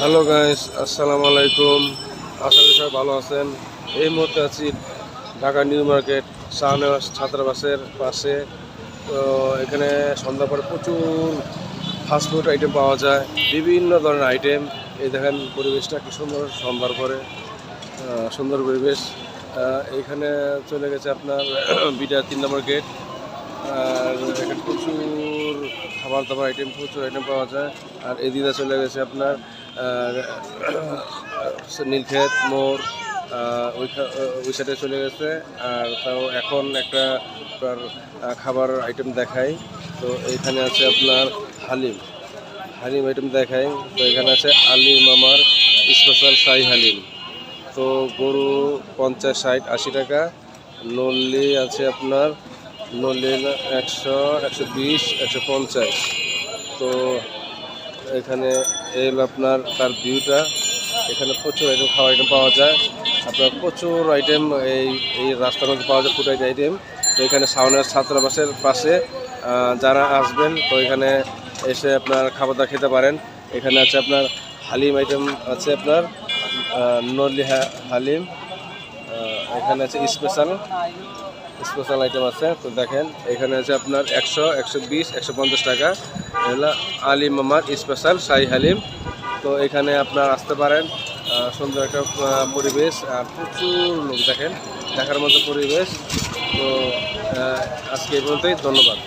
Hello guys, আসসালামু আলাইকুম। আশা করি সবাই ভালো আছেন। এই মুহূর্তে আছি ঢাকা নিউ মার্কেট, শাহনেওয়াজ ছাত্রাবাসের পাশে। তো এখানে সন্ধ্যার পরে প্রচুর ফাস্টফুড আইটেম পাওয়া যায়, বিভিন্ন ধরনের আইটেম এই দেখেন পরিবেশটা কি সুন্দর সন্ধ্যার পরে। সুন্দর পরিবেশ। এখানে চলে গেছে আপনার বিটা তিন নম্বর গেট আর এখানে খাবার দাবার আইটেম প্রচুর আইটেম পাওয়া যায়। আর এদিকে চলে গেছে আপনার নীলক্ষেত আহ, ওই সাইডে চলে গেছে। আর তাও এখন একটা আপনার খাবার আইটেম দেখাই। তো এইখানে আছে আপনার হালিম। হালিম আইটেম দেখাই। তো এখানে আছে আলিম আমার স্পেশাল শাহি হালিম। তো গরু পঞ্চাশ ষাট আশি টাকা। নল্লি আছে আপনার নল্লি একশো একশো বিশ একশো পঞ্চাশ। তো এখানে এই আপনার তার ভিউটা এখানে প্রচুর আইটেম খাওয়ার আইটেম পাওয়া যায়। আপনার প্রচুর আইটেম এই এই রাস্তার মধ্যে পাওয়া যায় ফুড আইটেম তো এখানে সাউনের ছাত্রাবাসের পাশে যারা আসবেন তো এখানে এসে আপনার খাবার দাবার খেতে পারেন। এখানে আছে আপনার হালিম আইটেম আছে আপনার আহ, নলি হালিম। এখানে আছে স্পেশাল স্পেশাল আইটেম আছে, তো দেখেন, এখানে আছে আপনার একশো একশো বিশ, একশো পঞ্চাশ টাকা। এগুলো আলিম মামার স্পেশাল শাহি হালিম। তো এখানে আপনার আসতে পারেন সুন্দর একটা পরিবেশ, আর প্রচুর লোক দেখেন, দেখার মতো পরিবেশ। তো আজকে এই পর্যন্তই, ধন্যবাদ।